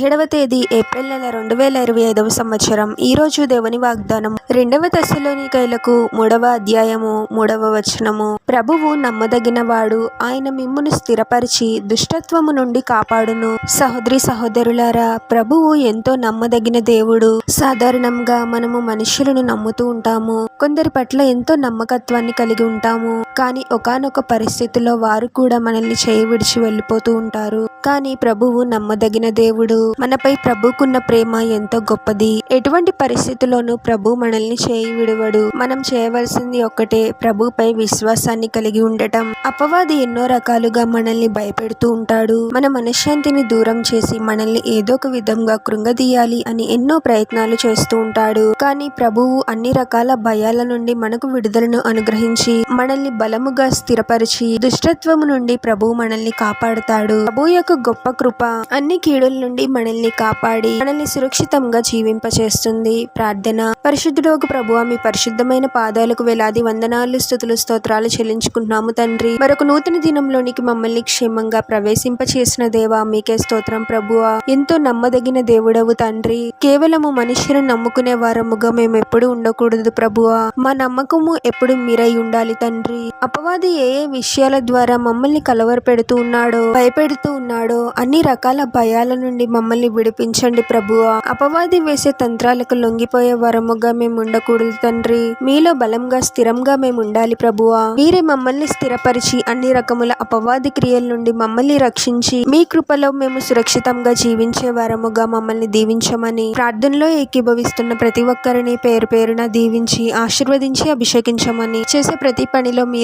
ఏడవ తేదీ ఏప్రిల్ నెల రెండు వేల ఇరవై ఐదవ సంవత్సరం. ఈ రోజు దేవుని వాగ్దానం. రెండవ దశలోని కైలకు మూడవ అధ్యాయము మూడవ వచనము. ప్రభువు నమ్మదగిన వాడు ఆయన మిమ్మును స్థిరపరిచి దుష్టత్వము నుండి కాపాడును. సహోదరి సహోదరులారా ప్రభువు ఎంతో నమ్మదగిన దేవుడు. సాధారణంగా మనము మనుషులను నమ్ముతూ ఉంటాము. కొందరి పట్ల ఎంతో నమ్మకత్వాన్ని కలిగి ఉంటాము. కానీ ఒకనొక పరిస్థితిలో వారు కూడా మనల్ని చేయి విడిచి వెళ్ళిపోతూ ఉంటారు. కానీ ప్రభువు నమ్మదగిన దేవుడు. మనపై ప్రభుకున్న ప్రేమ ఎంతో గొప్పది. ఎటువంటి పరిస్థితుల్లోనూ ప్రభు మనల్ని చేయి విడవడు. మనం చేయవలసింది ఒక్కటే ప్రభుపై విశ్వాసాన్ని కలిగి ఉండటం. అపవాది ఎన్నో రకాలుగా మనల్ని భయపెడుతూ ఉంటాడు. మన మనశ్శాంతిని దూరం చేసి మనల్ని ఏదో ఒక విధంగా కృంగదీయాలి అని ఎన్నో ప్రయత్నాలు చేస్తూ ఉంటాడు. కానీ ప్రభువు అన్ని రకాల భయాల నుండి మనకు విడుదలను అనుగ్రహించి మనల్ని బలముగా స్థిరపరిచి దుష్టత్వము నుండి ప్రభు మనల్ని కాపాడుతాడు. ప్రభు యొక్క గొప్ప కృప అన్ని కీడుల నుండి మనల్ని కాపాడి మనల్ని సురక్షితంగా జీవింపచేస్తుంది. ప్రార్థన. పరిశుద్ధుడోగు ప్రభు మీ పరిశుద్ధమైన పాదాలకు వేలాది వందనాలు స్థుతులు స్తోత్రాలు చెల్లించుకుంటున్నాము తండ్రి. మరొక నూతన దినంలోనికి మమ్మల్ని క్షేమంగా ప్రవేశింపచేసిన దేవా మీకే స్తోత్రం ప్రభువా. ఎంతో నమ్మదగిన దేవుడవు తండ్రి. కేవలము మనుషులను నమ్ముకునే వారముగా మేము ఎప్పుడు ఉండకూడదు ప్రభువా. మా నమ్మకము ఎప్పుడు మీరై ఉండాలి తండ్రి. అపవాది ఏ ఏ విషయాల ద్వారా మమ్మల్ని కలవర పెడుతూ ఉన్నాడో భయపెడుతూ ఉన్నాడో అన్ని రకాల భయాల నుండి మమ్మల్ని విడిపించండి ప్రభువా. అపవాది వేసే తంత్రాలకు లొంగిపోయే వరముగా మేము ఉండకూడదు తండ్రి. మీలో బలంగా స్థిరంగా మేము ఉండాలి ప్రభువా. మీరే మమ్మల్ని స్థిరపరిచి అన్ని రకముల అపవాది క్రియల నుండి మమ్మల్ని రక్షించి మీ కృపలో మేము సురక్షితంగా జీవించే వరముగా మమ్మల్ని దీవించమని ప్రార్థనలో ఏకీభవిస్తున్న ప్రతి ఒక్కరిని పేరు పేరున దీవించి ఆశీర్వదించి అభిషేకించమని చేసే ప్రతి పనిలో